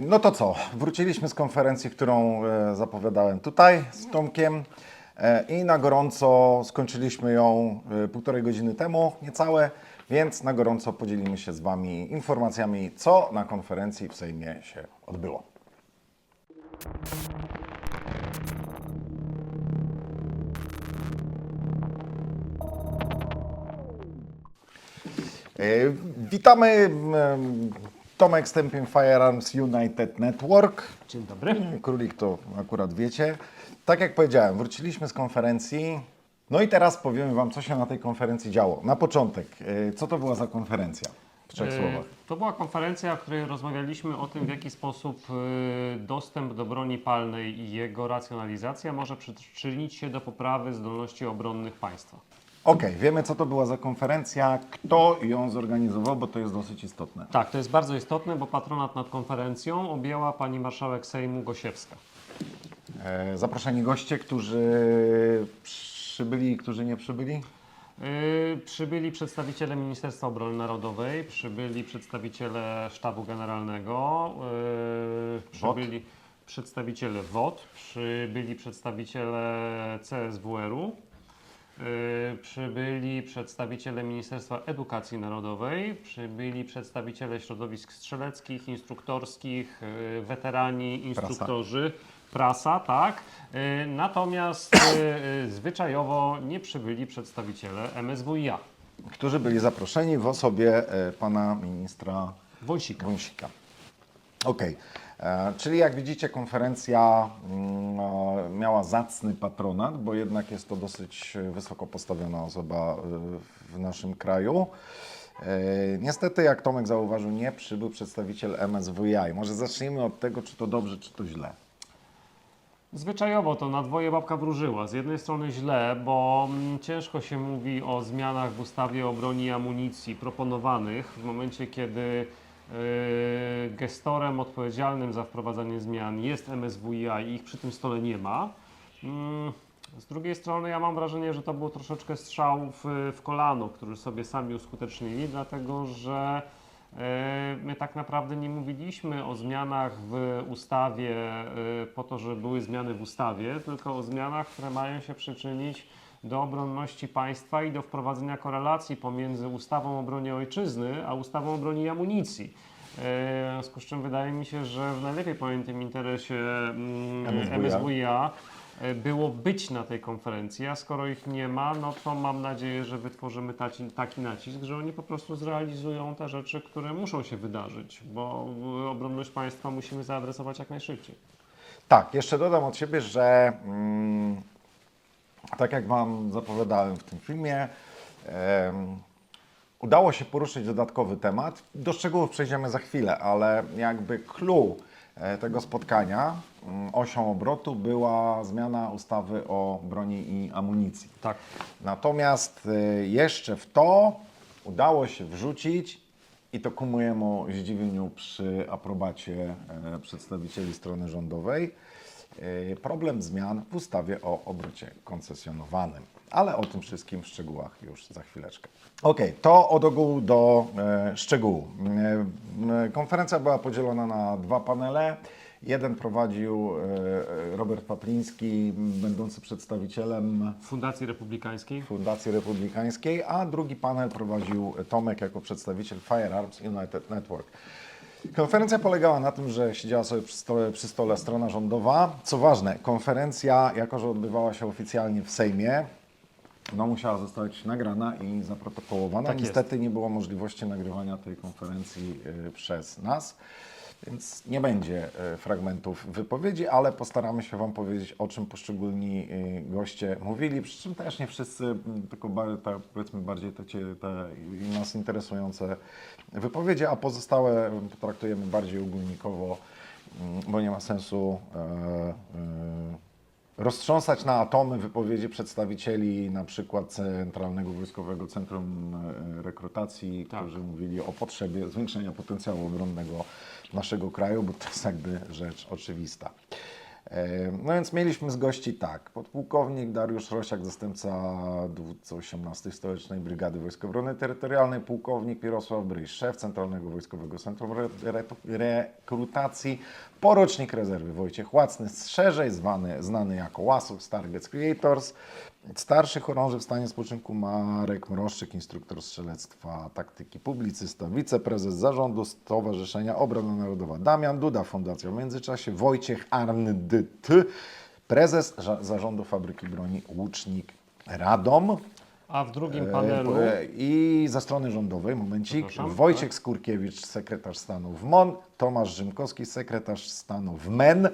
No to co? Wróciliśmy z konferencji, którą e, zapowiadałem tutaj z Tomkiem e, i na gorąco skończyliśmy ją e, półtorej godziny temu, niecałe, więc na gorąco podzielimy się z Wami informacjami, co na konferencji w Sejmie się odbyło. Witamy Tomek Stępień Firearms United Network. Dzień dobry. Królik to akurat wiecie. Tak jak powiedziałem, wróciliśmy z konferencji. No i teraz powiem Wam, co się na tej konferencji działo. Na początek, e, co to była za konferencja? W trzech E, słowach. To była konferencja, w której rozmawialiśmy o tym, w jaki sposób e, dostęp do broni palnej i jego racjonalizacja może przyczynić się do poprawy zdolności obronnych państwa. Okej, wiemy, co to była za konferencja, kto ją zorganizował, bo to jest dosyć istotne. Tak, to jest bardzo istotne, bo patronat nad konferencją objęła pani marszałek Sejmu Gosiewska. E, Zaproszeni goście, którzy przybyli i którzy nie przybyli? Yy, Przybyli przedstawiciele Ministerstwa Obrony Narodowej, przybyli przedstawiciele Sztabu Generalnego, yy, przybyli przedstawiciele WOT, przybyli przedstawiciele CSWR-u, przybyli przedstawiciele Ministerstwa Edukacji Narodowej, przybyli przedstawiciele środowisk strzeleckich, instruktorskich, yy, weterani, instruktorzy. Prasa, tak. Yy, Natomiast zwyczajowo nie przybyli przedstawiciele MSWiA. Którzy byli zaproszeni w osobie pana ministra Wąsika. Wąsika. Okej, E, czyli jak widzicie konferencja mm, e, miała zacny patronat, bo jednak jest to dosyć e, wysoko postawiona osoba e, w naszym kraju. E, Niestety, jak Tomek zauważył, nie przybył przedstawiciel MSWiA. I Może zacznijmy od tego, czy to dobrze, czy to źle. Zwyczajowo to na dwoje babka wróżyła. Z jednej strony źle, bo mm, ciężko się mówi o zmianach w ustawie o broni i amunicji proponowanych w momencie, kiedy gestorem odpowiedzialnym za wprowadzanie zmian jest MSWiA i ich przy tym stole nie ma. Mm, Z drugiej strony ja mam wrażenie, że to był troszeczkę strzał w, w kolano, który sobie sami uskutecznili, dlatego że e, my tak naprawdę nie mówiliśmy o zmianach w ustawie e, po to, żeby były zmiany w ustawie, tylko o zmianach, które mają się przyczynić do obronności państwa i do wprowadzenia korelacji pomiędzy ustawą o broni ojczyzny, a ustawą o broni i amunicji. E, W związku z czym wydaje mi się, że w najlepiej pojętym interesie mm, MSWiA. MSWiA e, było być na tej konferencji, a skoro ich nie ma, no to mam nadzieję, że wytworzymy taki, taki nacisk, że oni po prostu zrealizują te rzeczy, które muszą się wydarzyć, bo obronność państwa musimy zaadresować jak najszybciej. Tak, jeszcze dodam od siebie, że mm, tak jak Wam zapowiadałem w tym filmie, udało się poruszyć dodatkowy temat. Do szczegółów przejdziemy za chwilę, ale jakby clue e, tego spotkania, mm, osią obrotu była zmiana ustawy o broni i amunicji. Tak. Natomiast y, jeszcze w to udało się wrzucić i to ku mojemu zdziwieniu przy aprobacie e, przedstawicieli strony rządowej problem zmian w ustawie o obrocie koncesjonowanym. Ale o tym wszystkim w szczegółach już za chwileczkę. Ok, to od ogółu do e, szczegółu. E, e, konferencja była podzielona na dwa panele. Jeden prowadził e, Robert Papliński, będący przedstawicielem Fundacji Republikańskiej. Fundacji Republikańskiej, a drugi panel prowadził Tomek jako przedstawiciel Firearms United Network. Konferencja polegała na tym, że siedziała sobie przy stole, przy stole strona rządowa. Co ważne, konferencja, jako że odbywała się oficjalnie w Sejmie, no musiała zostać nagrana i zaprotokołowana. Tak. Niestety nie było możliwości nagrywania tej konferencji y, przez nas, więc nie będzie y, fragmentów wypowiedzi, ale postaramy się Wam powiedzieć, o czym poszczególni y, goście mówili, przy czym też nie wszyscy, tylko ta, powiedzmy bardziej te, te nas interesujące wypowiedzi, a pozostałe potraktujemy bardziej ogólnikowo, bo nie ma sensu e, e, roztrząsać na atomy wypowiedzi przedstawicieli na przykład Centralnego Wojskowego Centrum e, Rekrutacji, Tak. którzy mówili o potrzebie zwiększenia potencjału obronnego naszego kraju, bo to jest jakby rzecz oczywista. No więc mieliśmy z gości tak, podpułkownik Dariusz Rosiak, zastępca dowódcy 18 Stołecznej Brygady Wojsk Obrony Terytorialnej, pułkownik Mirosław Bryś, szef Centralnego Wojskowego Centrum Re Re Rekrutacji, porucznik rezerwy Wojciech Łacny, szerzej zwany, znany jako Łasów, Stargets Creators, starszy chorąży w stanie spoczynku Marek Mroszczyk, instruktor strzelectwa, taktyki, publicysta, wiceprezes zarządu Stowarzyszenia Obrona Narodowa. Damian Duda, Fundacja w międzyczasie Wojciech Arndt, prezes zarządu fabryki broni Łucznik Radom. A w drugim E, panelu po- e, I ze strony rządowej, momencik, Przepraszam, Wojciech Skurkiewicz, sekretarz stanu w MON, Tomasz Rzymkowski, sekretarz stanu w MEN e,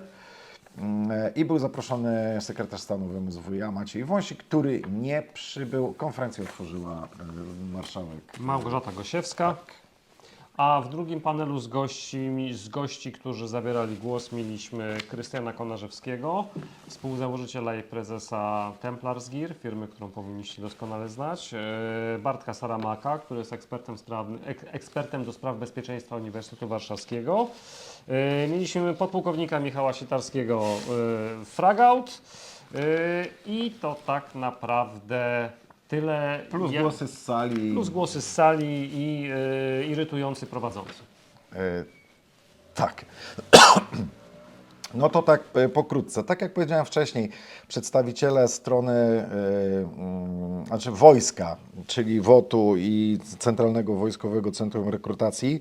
i był zaproszony sekretarz stanu w MSWiA Maciej Wąsik, który nie przybył. Konferencję otworzyła e, marszałek. Małgorzata Gosiewska. A w drugim panelu z gości, z gości, którzy zabierali głos, mieliśmy Krystiana Konarzewskiego, współzałożyciela i prezesa Templars Gear, firmy, którą powinniście doskonale znać, e, Bartka Saramaka, który jest ekspertem, sprawny, ek, ekspertem do spraw bezpieczeństwa Uniwersytetu Warszawskiego. E, Mieliśmy podpułkownika Michała Sitarskiego, e, Fragout. I to tak naprawdę tyle. Plus Ja- głosy z sali. Plus głosy z sali i y, irytujący prowadzący. E, tak. No to tak e, pokrótce. Tak jak powiedziałem wcześniej, przedstawiciele strony, mm, znaczy wojska, czyli WOT-u i Centralnego Wojskowego Centrum Rekrutacji,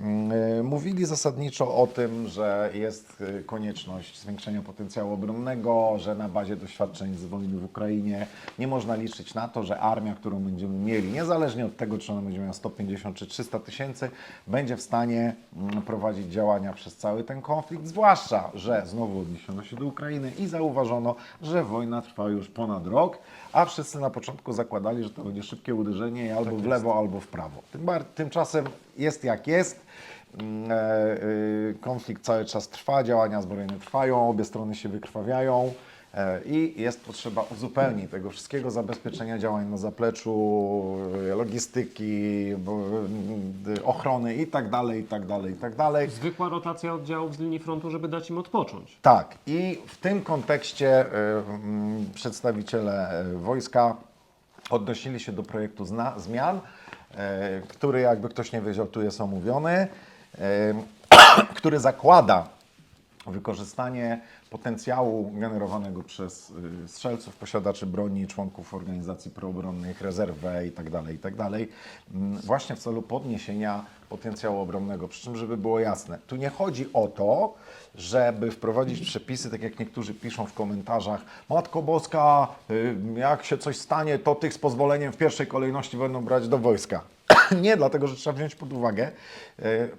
e, mówili zasadniczo o tym, że jest konieczność zwiększenia potencjału obronnego, że na bazie doświadczeń z wojny w Ukrainie nie można liczyć na to, że armia, którą będziemy mieli, niezależnie od tego, czy ona będzie miała 150 czy 300 tysięcy, będzie w stanie mm, prowadzić działania przez cały ten konflikt, zwłaszcza, że znowu odniesiono się do Ukrainy i zauważono, że wojna trwa już ponad rok, a wszyscy na początku zakładali, że to będzie szybkie uderzenie albo w lewo, albo w prawo. Tym Tymczasem jest jak jest. Mm, e, y, Konflikt cały czas trwa, działania zbrojne trwają, obie strony się wykrwawiają. E, I jest potrzeba uzupełnień tego wszystkiego, zabezpieczenia działań na zapleczu, e, logistyki, y, ochrony i tak dalej, i tak dalej, i tak dalej. Zwykła rotacja oddziałów z linii frontu, żeby dać im odpocząć. Tak, i w tym kontekście przedstawiciele wojska odnosili się do projektu zna, zmian, który, jakby ktoś nie wiedział, tu jest omówiony, który zakłada wykorzystanie potencjału generowanego przez y, strzelców, posiadaczy broni, członków organizacji proobronnych, rezerwę itd., itd., mm, właśnie w celu podniesienia potencjału obronnego. Przy czym, żeby było jasne, tu nie chodzi o to, żeby wprowadzić przepisy, tak jak niektórzy piszą w komentarzach, Matko Boska, y, jak się coś stanie, to tych z pozwoleniem w pierwszej kolejności będą brać do wojska. nie, dlatego, że trzeba wziąć pod uwagę, y,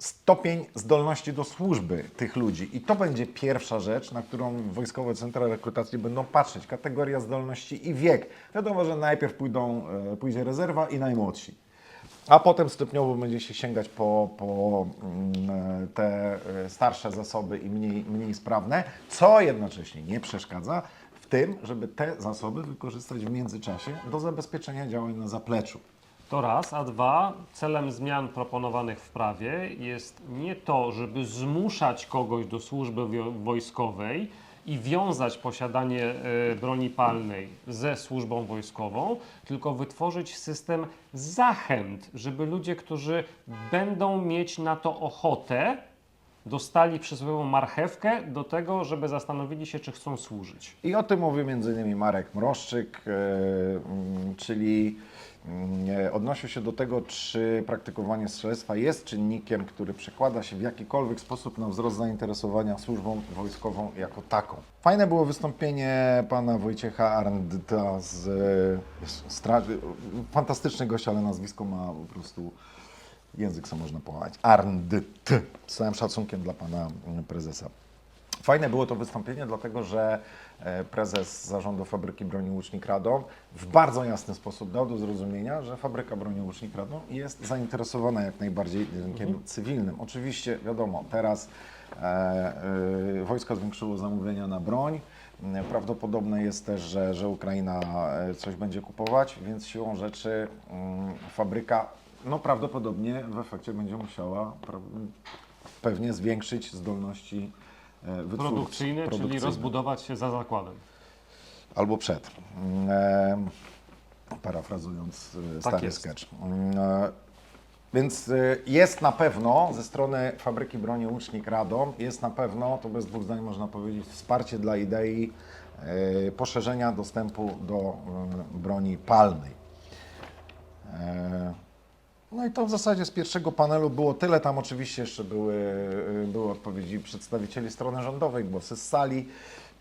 stopień zdolności do służby tych ludzi. I to będzie pierwsza rzecz, na którą wojskowe centra rekrutacji będą patrzeć. Kategoria zdolności i wiek. Wiadomo, że najpierw pójdą, e, pójdzie rezerwa i najmłodsi. A potem stopniowo będzie się sięgać po, po mm, e, te e, starsze zasoby i mniej, mniej sprawne, co jednocześnie nie przeszkadza w tym, żeby te zasoby wykorzystać w międzyczasie do zabezpieczenia działań na zapleczu. To raz, a dwa, celem zmian proponowanych w prawie jest nie to, żeby zmuszać kogoś do służby wojskowej i wiązać posiadanie e, broni palnej ze służbą wojskową, tylko wytworzyć system zachęt, żeby ludzie, którzy będą mieć na to ochotę, dostali przysłowiową marchewkę do tego, żeby zastanowili się, czy chcą służyć. I o tym mówił m.in. Marek Mroszczyk, mm, czyli mm, e, odnosił się do tego, czy praktykowanie strzelectwa jest czynnikiem, który przekłada się w jakikolwiek sposób na wzrost zainteresowania służbą wojskową jako taką. Fajne było wystąpienie pana Wojciecha Arndta z e, straży. Fantastyczny gość, ale nazwisko ma po prostu język, co można połamać. Arndt. Z całym szacunkiem dla pana prezesa. Fajne było to wystąpienie, dlatego że e, prezes zarządu fabryki broni Łucznik Radom w bardzo jasny sposób dał do zrozumienia, że fabryka broni Łucznik Radom jest zainteresowana jak najbardziej rynkiem cywilnym. Oczywiście, wiadomo, teraz e, e, wojsko zwiększyło zamówienia na broń. Mm, Prawdopodobne jest też, że, że Ukraina e, coś będzie kupować, więc siłą rzeczy mm, fabryka no prawdopodobnie w efekcie będzie musiała pewnie zwiększyć zdolności wytwórcy- Produkcyjny, czyli rozbudować się za zakładem. Albo przed. E, parafrazując e, stary jest. sketch. E, Więc e, jest na pewno ze strony fabryki broni Łucznik Radom, jest na pewno, to bez dwóch zdań można powiedzieć, wsparcie dla idei e, poszerzenia dostępu do e, broni palnej. No i to w zasadzie z pierwszego panelu było tyle. Tam oczywiście jeszcze były, y, były odpowiedzi przedstawicieli strony rządowej, głosy z sali.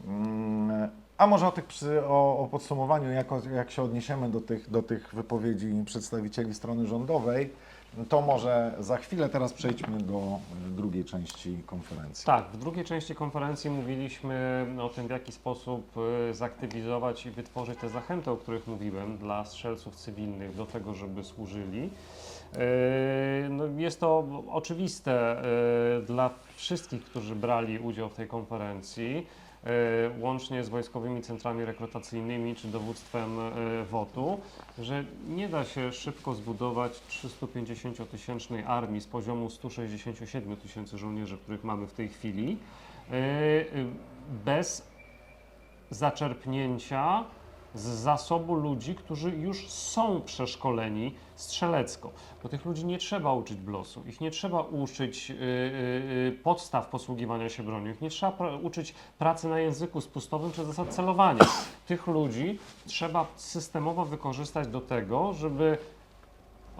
Mm, A może o, tych, o, o podsumowaniu, jak, jak się odniesiemy do tych, do tych wypowiedzi przedstawicieli strony rządowej, to może za chwilę teraz przejdźmy do y, drugiej części konferencji. Tak, w drugiej części konferencji mówiliśmy o tym, w jaki sposób y, zaktywizować i wytworzyć te zachęty, o których mówiłem, dla strzelców cywilnych do tego, żeby służyli. Y, No, jest to oczywiste y, dla wszystkich, którzy brali udział w tej konferencji, y, łącznie z wojskowymi centrami rekrutacyjnymi czy dowództwem WOT-u, że nie da się szybko zbudować 350-tysięcznej armii z poziomu 167 tysięcy żołnierzy, których mamy w tej chwili, bez zaczerpnięcia z zasobu ludzi, którzy już są przeszkoleni strzelecko. Bo tych ludzi nie trzeba uczyć blosu, ich nie trzeba uczyć y, y, y, podstaw posługiwania się bronią, ich nie trzeba pra- uczyć pracy na języku spustowym czy zasad celowania. Tych ludzi trzeba systemowo wykorzystać do tego, żeby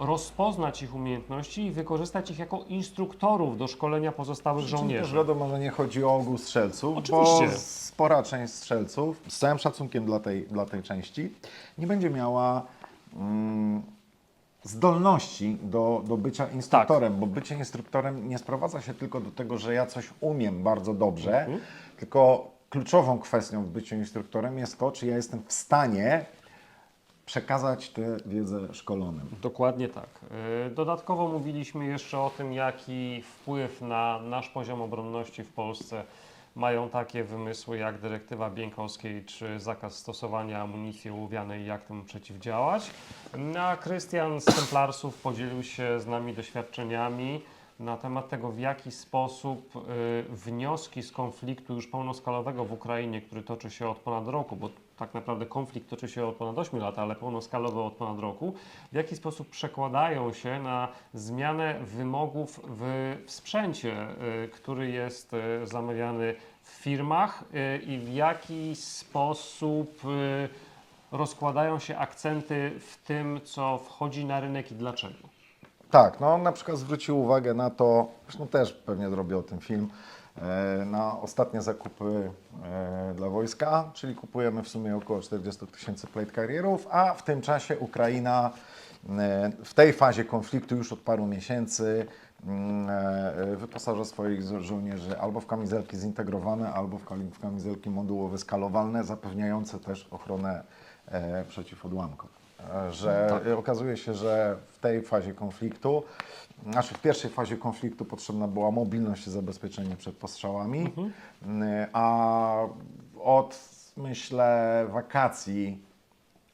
rozpoznać ich umiejętności i wykorzystać ich jako instruktorów do szkolenia pozostałych Też żołnierzy. wiadomo, że nie chodzi o ogół strzelców, Oczywiście. bo spora część strzelców, z całym szacunkiem dla tej, dla tej części, nie będzie miała mm, zdolności do, do bycia instruktorem, Tak. bo bycie instruktorem nie sprowadza się tylko do tego, że ja coś umiem bardzo dobrze, Mhm. tylko kluczową kwestią w byciu instruktorem jest to, czy ja jestem w stanie przekazać tę wiedzę szkolonym. Dokładnie tak. Y, Dodatkowo mówiliśmy jeszcze o tym, jaki wpływ na nasz poziom obronności w Polsce mają takie wymysły jak dyrektywa Bieńkowskiej czy zakaz stosowania amunicji ołowianej jak temu przeciwdziałać. No, A Krystian z Templarsów podzielił się z nami doświadczeniami na temat tego, w jaki sposób y, wnioski z konfliktu już pełnoskalowego w Ukrainie, który toczy się od ponad roku, bo tak naprawdę konflikt toczy się od ponad 8 lat, ale pełnoskalowy od ponad roku, w jaki sposób przekładają się na zmianę wymogów w, w sprzęcie, y, który jest y, zamawiany w firmach y, i w jaki sposób rozkładają się akcenty w tym, co wchodzi na rynek i dlaczego. Tak, no on na przykład zwrócił uwagę na to, zresztą też pewnie zrobię o tym film, na ostatnie zakupy e, dla wojska, czyli kupujemy w sumie około 40 tysięcy plate carrierów, a w tym czasie Ukraina e, w tej fazie konfliktu już od paru miesięcy mm, e, wyposaża swoich żo- żołnierzy albo w kamizelki zintegrowane, albo w kamizelki modułowe skalowalne, zapewniające też ochronę e, przeciwodłamkową. Że e, okazuje się, że w tej fazie konfliktu, znaczy w pierwszej fazie konfliktu potrzebna była mobilność i zabezpieczenie przed postrzałami, Mm, a od myślę wakacji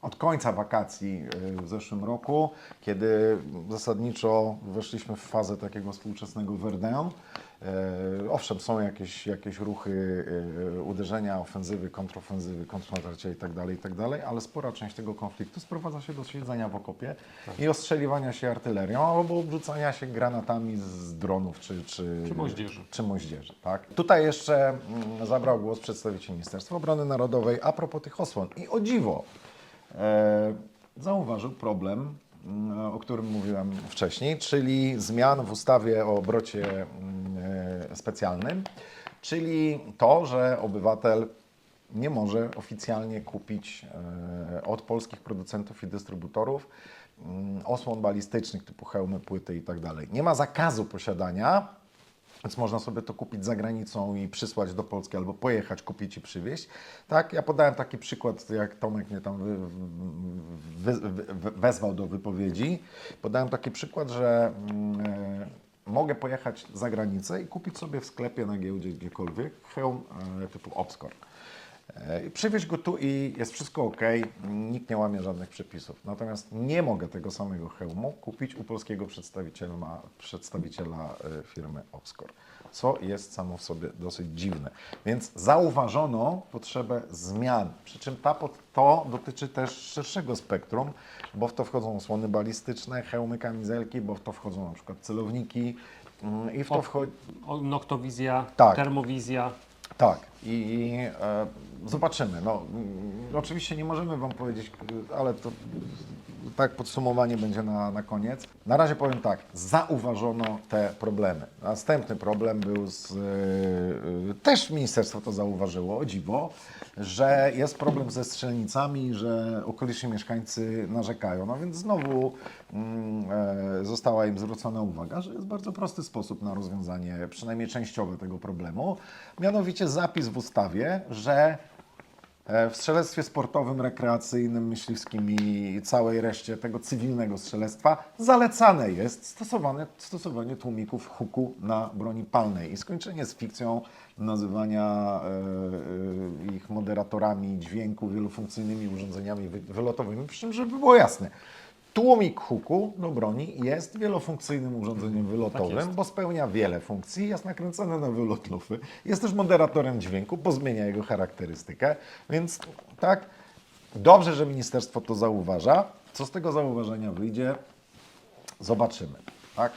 od końca wakacji y, w zeszłym roku, kiedy zasadniczo weszliśmy w fazę takiego współczesnego Verdun. E, Owszem, są jakieś, jakieś ruchy e, uderzenia, ofensywy, kontrofensywy, kontrnatarcia itd., itd., ale spora część tego konfliktu sprowadza się do siedzenia w okopie i ostrzeliwania się artylerią albo obrzucania się granatami z dronów czy, czy, Czy moździerzy. czy moździerzy, tak? Tutaj jeszcze mm, zabrał głos przedstawiciel Ministerstwa Obrony Narodowej a propos tych osłon. I o dziwo, zauważył problem, mm, o którym mówiłem wcześniej, czyli zmian w ustawie o obrocie mm, e, specjalnym, czyli to, że obywatel nie może oficjalnie kupić e, od polskich producentów i dystrybutorów mm, osłon balistycznych typu hełmy, płyty i tak. Nie ma zakazu posiadania, więc można sobie to kupić za granicą i przysłać do Polski albo pojechać, kupić i przywieźć. Tak, ja podałem taki przykład, jak Tomek mnie tam wy, wy, wy, wezwał do wypowiedzi. Podałem taki przykład, że e, mogę pojechać za granicę i kupić sobie w sklepie na giełdzie gdziekolwiek hełm e, typu Obscor. E, Przywieź go tu i jest wszystko ok, nikt nie łamie żadnych przepisów. Natomiast nie mogę tego samego hełmu kupić u polskiego przedstawiciela, przedstawiciela e, firmy Oxcore, co jest samo w sobie dosyć dziwne. Więc zauważono potrzebę zmian, przy czym ta, pod- to dotyczy też szerszego spektrum, bo w to wchodzą osłony balistyczne, hełmy, kamizelki, bo w to wchodzą na przykład celowniki mm, i w to wchodzi... Noktowizja, Tak. termowizja. Tak, i e, zobaczymy. No, mm, oczywiście nie możemy Wam powiedzieć, ale to tak podsumowanie będzie na, na koniec. Na razie powiem tak, zauważono te problemy. Następny problem był z, y, y, też ministerstwo to zauważyło, o dziwo, że jest problem ze strzelnicami, że okoliczni mieszkańcy narzekają. No więc znowu e, została im zwrócona uwaga, że jest bardzo prosty sposób na rozwiązanie przynajmniej częściowe tego problemu. Mianowicie zapis w ustawie, że w strzelectwie sportowym, rekreacyjnym, myśliwskim i całej reszcie tego cywilnego strzelectwa zalecane jest stosowanie, stosowanie tłumików huku na broni palnej i skończenie z fikcją nazywania e, e, ich moderatorami dźwięku, wielofunkcyjnymi urządzeniami wy, wylotowymi, przy czym, żeby było jasne, Tłumik huku do broni jest wielofunkcyjnym urządzeniem wylotowym, jest. bo spełnia wiele funkcji, jest nakręcony na wylot lufy, jest też moderatorem dźwięku, bo zmienia jego charakterystykę, więc tak, dobrze, że ministerstwo to zauważa. Co z tego zauważenia wyjdzie, zobaczymy, tak?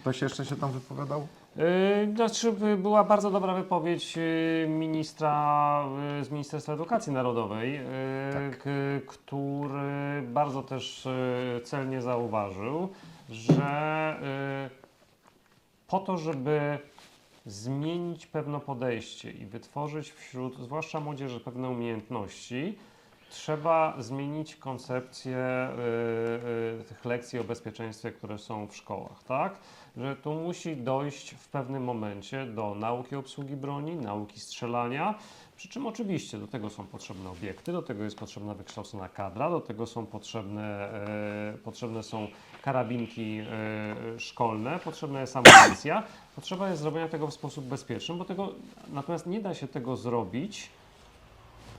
Ktoś jeszcze się tam wypowiadał? Yy, Znaczy, y, była bardzo dobra wypowiedź y, ministra y, z Ministerstwa Edukacji Narodowej, y, k- który bardzo też y, celnie zauważył, że y, po to, żeby zmienić pewne podejście i wytworzyć wśród, zwłaszcza młodzieży, pewne umiejętności, trzeba zmienić koncepcję y, y, tych lekcji o bezpieczeństwie, które są w szkołach, tak? Że tu musi dojść w pewnym momencie do nauki obsługi broni, nauki strzelania, przy czym oczywiście do tego są potrzebne obiekty, do tego jest potrzebna wykształcona kadra, do tego są potrzebne, e, potrzebne są karabinki szkolne, potrzebna jest amunicja, potrzeba jest zrobienia tego w sposób bezpieczny, bo tego, natomiast nie da się tego zrobić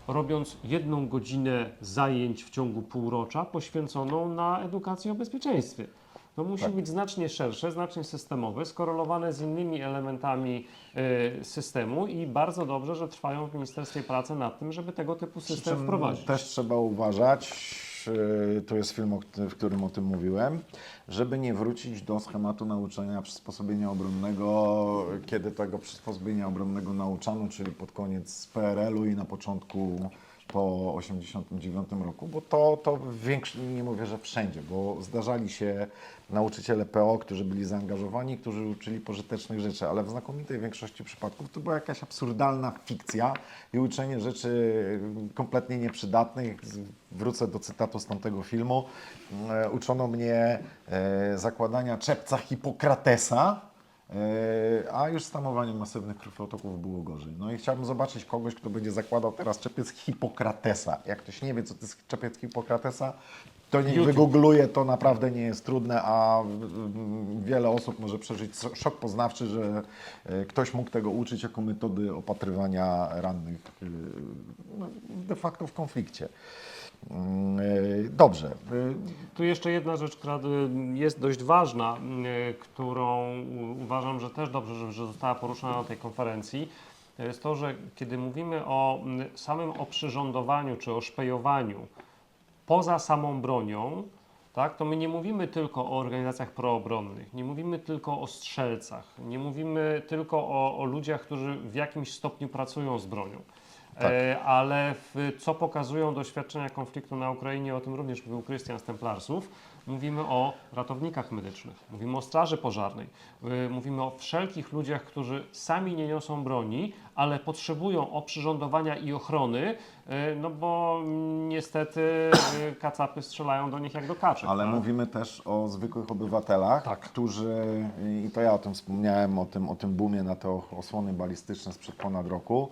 robiąc jedną godzinę zajęć w ciągu półrocza poświęconą na edukację o bezpieczeństwie. To musi Tak. być znacznie szersze, znacznie systemowe, skorelowane z innymi elementami y, systemu i bardzo dobrze, że trwają w Ministerstwie Pracy nad tym, żeby tego typu system wprowadzić. Też trzeba uważać, yy, to jest film, w którym o tym mówiłem, żeby nie wrócić do schematu nauczania przysposobienia obronnego, kiedy tego przysposobienia obronnego nauczano, czyli pod koniec PRL-u i na początku po 1989 roku, bo to, to w większości, nie mówię, że wszędzie, bo zdarzali się nauczyciele PO, którzy byli zaangażowani, którzy uczyli pożytecznych rzeczy, ale w znakomitej większości przypadków to była jakaś absurdalna fikcja i uczenie rzeczy kompletnie nieprzydatnych. Wrócę do cytatu z tamtego filmu. E, Uczono mnie e, zakładania czepca Hipokratesa, a już z tamowaniem masywnych krwotoków było gorzej. No i chciałbym zobaczyć kogoś, kto będzie zakładał teraz czepiec Hipokratesa. Jak ktoś nie wie, co to jest czepiec Hipokratesa, to niech wygoogluje, to naprawdę nie jest trudne, a wiele osób może przeżyć szok poznawczy, że e, ktoś mógł tego uczyć jako metody opatrywania rannych e, no, de facto w konflikcie. Mm, e, Dobrze. e, Tu jeszcze jedna rzecz, która y, jest dość ważna, y, którą uważam, że też dobrze, że, została poruszona na tej konferencji, jest to, że kiedy mówimy o samym oprzyrządowaniu czy o szpejowaniu poza samą bronią, tak, to my nie mówimy tylko o organizacjach proobronnych, nie mówimy tylko o strzelcach, nie mówimy tylko o, o ludziach, którzy w jakimś stopniu pracują z bronią. Tak. E, ale w, co pokazują doświadczenia konfliktu na Ukrainie, o tym również mówił Krystian z Templarsów, mówimy o ratownikach medycznych, mówimy o straży pożarnej, y, mówimy o wszelkich ludziach, którzy sami nie niosą broni, ale potrzebują oprzyrządowania i ochrony, y, no bo niestety y, kacapy strzelają do nich jak do kaczek. Ale tak? mówimy też o zwykłych obywatelach, Tak. którzy, i to ja o tym wspomniałem, o tym, o tym boomie na te osłony balistyczne sprzed ponad roku,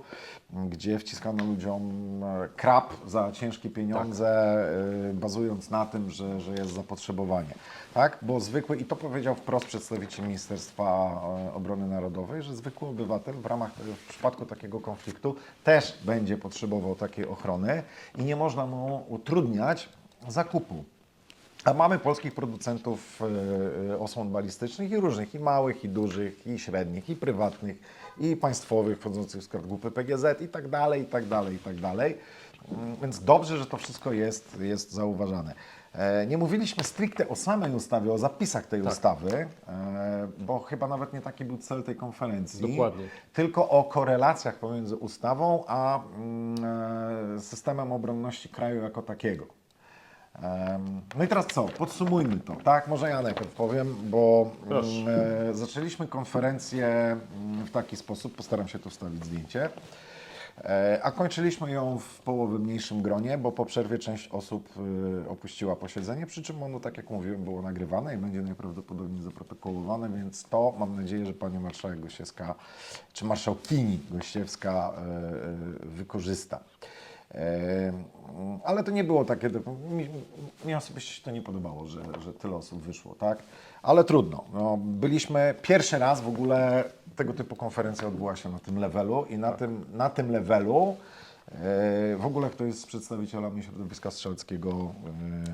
gdzie wciskano ludziom e, krab za ciężkie pieniądze, e, bazując na tym, że, że jest zapotrzebowanie zapotrzebowanie. Tak? Bo zwykły, i to powiedział wprost przedstawiciel Ministerstwa e, Obrony Narodowej, że zwykły obywatel w ramach, w przypadku takiego konfliktu też będzie potrzebował takiej ochrony i nie można mu utrudniać zakupu a mamy polskich producentów e, e, osłon balistycznych i różnych, i małych, i dużych, i średnich, i prywatnych, i państwowych, wchodzących w skład grupy PGZ i tak dalej, i tak dalej, i tak dalej. Mm, Więc dobrze, że to wszystko jest, jest zauważane. E, Nie mówiliśmy stricte o samej ustawie, o zapisach tej ustawy, e, bo chyba nawet nie taki był cel tej konferencji. Dokładnie. Tylko o korelacjach pomiędzy ustawą a mm, e, systemem obronności kraju jako takiego. No i teraz co? Podsumujmy to, tak? Może ja najpierw powiem, bo Proszę. mm, zaczęliśmy konferencję mm, w taki sposób, postaram się tu wstawić zdjęcie, a kończyliśmy ją w połowy mniejszym gronie, bo po przerwie część osób y, opuściła posiedzenie, przy czym ono, tak jak mówiłem, było nagrywane i będzie najprawdopodobniej zaprotokołowane, więc to mam nadzieję, że Pani Marszałek Gościewska, czy Marszałkini Gościewska e, e, wykorzysta. Ale to nie było takie, mi, mi osobiście się to nie podobało, że, że tyle osób wyszło, tak? Ale trudno. No, byliśmy pierwszy raz w ogóle tego typu konferencja odbyła się na tym levelu i na, tym, na tym levelu w ogóle ktoś z przedstawicielami środowiska strzeleckiego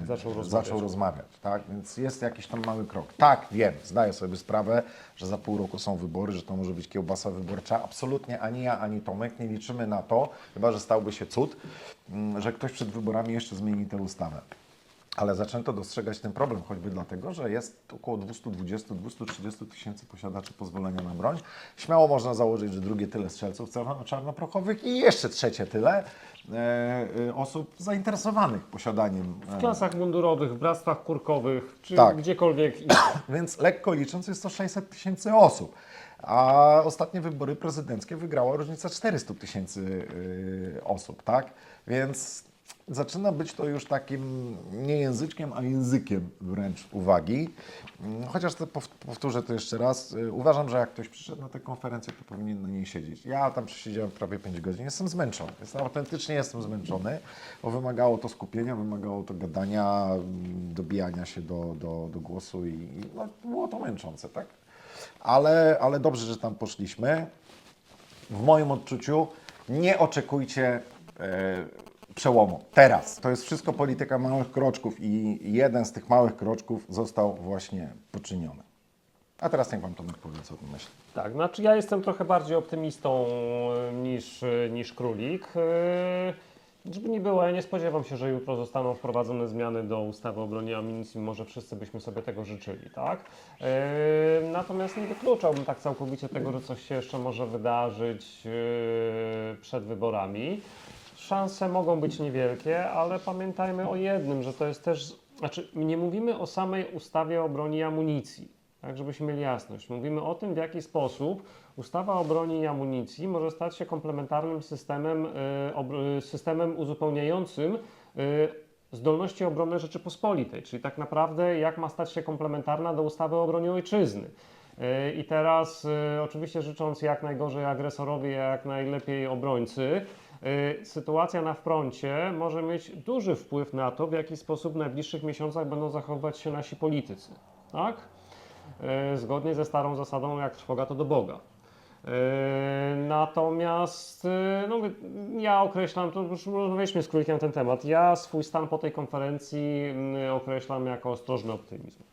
e, Zaczął rozmawiać. zaczął rozmawiać, tak? Więc jest jakiś tam mały krok. Tak, wiem, zdaję sobie sprawę, że za pół roku są wybory, że to może być kiełbasa wyborcza. Absolutnie ani ja, ani Tomek nie liczymy na to, chyba że stałby się cud, mm, że ktoś przed wyborami jeszcze zmieni tę ustawę. Ale zaczęto dostrzegać ten problem, choćby dlatego, że jest około 220-230 tysięcy posiadaczy pozwolenia na broń. Śmiało można założyć, że drugie tyle strzelców czarno- czarnoprochowych i jeszcze trzecie tyle e, e, osób zainteresowanych posiadaniem e, W klasach mundurowych, w bractwach kurkowych, czy Tak. gdziekolwiek. Więc lekko licząc jest to 600 tysięcy osób. A ostatnie wybory prezydenckie wygrała różnica 400 tysięcy y, osób, tak? Więc zaczyna być to już takim nie języczkiem, a językiem wręcz uwagi. Chociaż to pow- powtórzę to jeszcze raz. y, Uważam, że jak ktoś przyszedł na tę konferencję, to powinien na niej siedzieć. Ja tam przesiedziałem prawie 5 godzin. Jestem zmęczony. Jestem, autentycznie jestem zmęczony, bo wymagało to skupienia, wymagało to gadania, mm, dobijania się do, do, do głosu i, no, było to męczące, tak? Ale, ale dobrze, że tam poszliśmy. W moim odczuciu nie oczekujcie e, przełomu. Teraz. To jest wszystko polityka małych kroczków i jeden z tych małych kroczków został właśnie poczyniony. A teraz niech Wam Tomek powie, co o tym myśli. Tak, znaczy ja jestem trochę bardziej optymistą e, niż, e, niż królik. E, Żeby nie było, ja nie spodziewam się, że jutro zostaną wprowadzone zmiany do ustawy o broni i amunicji. Może wszyscy byśmy sobie tego życzyli, tak? E, Natomiast nie wykluczałbym tak całkowicie tego, że coś się jeszcze może wydarzyć e, przed wyborami. Szanse mogą być niewielkie, ale pamiętajmy o jednym, że to jest też, znaczy nie mówimy o samej ustawie o broni i amunicji, tak żebyśmy mieli jasność. Mówimy o tym, w jaki sposób ustawa o broni i amunicji może stać się komplementarnym systemem, y, y, systemem uzupełniającym y, zdolności obronne Rzeczypospolitej, czyli tak naprawdę jak ma stać się komplementarna do ustawy o broni ojczyzny. I teraz, oczywiście życząc jak najgorzej agresorowi, jak najlepiej obrońcy, sytuacja na froncie może mieć duży wpływ na to, w jaki sposób w najbliższych miesiącach będą zachowywać się nasi politycy. Tak? Y, Zgodnie ze starą zasadą, jak trwoga, to do Boga. Y, Natomiast y, no, ja określam, to już rozmawialiśmy z królikiem na ten temat, ja swój stan po tej konferencji mm, określam jako ostrożny optymizm.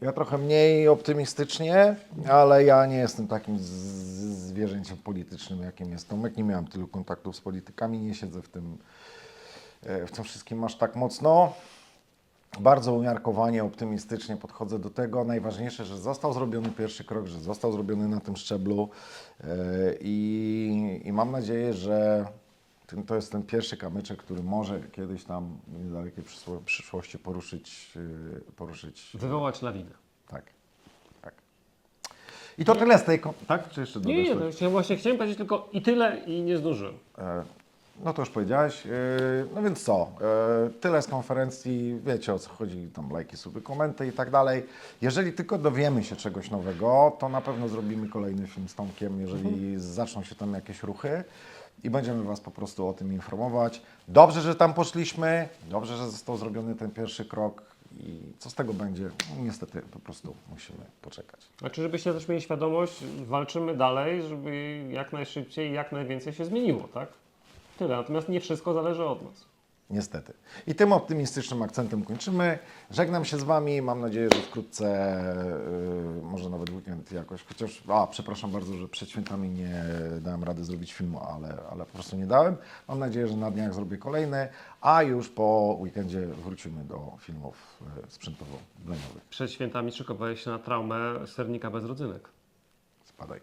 Ja trochę mniej optymistycznie, ale ja nie jestem takim zwierzęciem politycznym, jakim jest Tomek. Nie miałem tylu kontaktów z politykami, nie siedzę w tym, e, w tym wszystkim aż tak mocno. Bardzo umiarkowanie, optymistycznie podchodzę do tego. Najważniejsze, że został zrobiony pierwszy krok, że został zrobiony na tym szczeblu e, i, mam nadzieję, że to jest ten pierwszy kamyczek, który może kiedyś tam w niedalekiej przyszłości poruszyć, e, poruszyć Wywołać lawinę. tak, tak. I to tyle z tej. Tak? Czy jeszcze Nie, nie, no, właśnie chciałem powiedzieć tylko i tyle i nie zdążyłem. E, No to już powiedziałeś. E, No więc co? E, Tyle z konferencji. Wiecie o co chodzi. Tam lajki, suby, komenty i tak dalej. Jeżeli tylko dowiemy się czegoś nowego, to na pewno zrobimy kolejny film z Tomkiem, jeżeli zaczną się tam jakieś ruchy. I będziemy Was po prostu o tym informować. Dobrze, że tam poszliśmy, dobrze, że został zrobiony ten pierwszy krok i co z tego będzie, no, niestety po prostu musimy poczekać. Znaczy, żebyście też mieli świadomość, walczymy dalej, żeby jak najszybciej jak najwięcej się zmieniło, tak? Tyle. Natomiast nie wszystko zależy od nas. Niestety. I tym optymistycznym akcentem kończymy. Żegnam się z Wami. Mam nadzieję, że wkrótce, yy, może nawet weekend jakoś, chociaż, a przepraszam bardzo, że przed świętami nie dałem rady zrobić filmu, ale, ale po prostu nie dałem. Mam nadzieję, że na dniach zrobię kolejny, a już po weekendzie wrócimy do filmów y, sprzętowo-bleniowych. Przed świętami szykowałeś się na traumę sernika bez rodzynek. Spadaj.